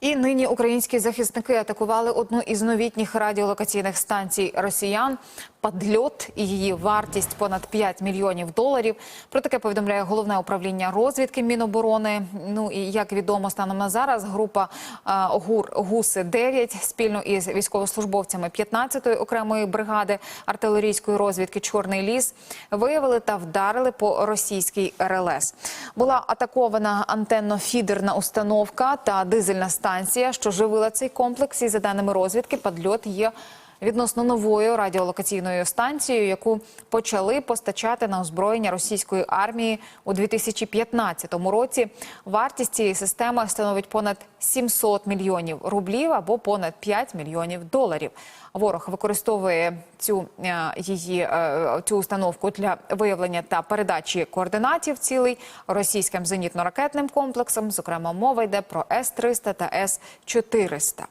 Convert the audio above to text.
І нині українські захисники атакували одну із новітніх радіолокаційних станцій росіян. Падльот і її вартість понад 5 мільйонів доларів. Про таке повідомляє головне управління розвідки Міноборони. Ну і як відомо станом на зараз, група ГУР ГУСи 9 спільно із військовослужбовцями 15-ї окремої бригади артилерійської розвідки Чорний ліс виявили та вдарили по російській РЛС. Була атакована антенно-фідерна установка та дизельна станція, що живила цей комплекс. І за даними розвідки, падльот є відносно новою радіолокаційною станцією, яку почали постачати на озброєння російської армії у 2015 році. Вартість цієї системи становить понад 700 мільйонів рублів або понад 5 мільйонів доларів. Ворог використовує цю е, її е, цю установку для виявлення та передачі координатів цілей російським зенітно-ракетним комплексом. Зокрема, мова йде про С 300 та С 400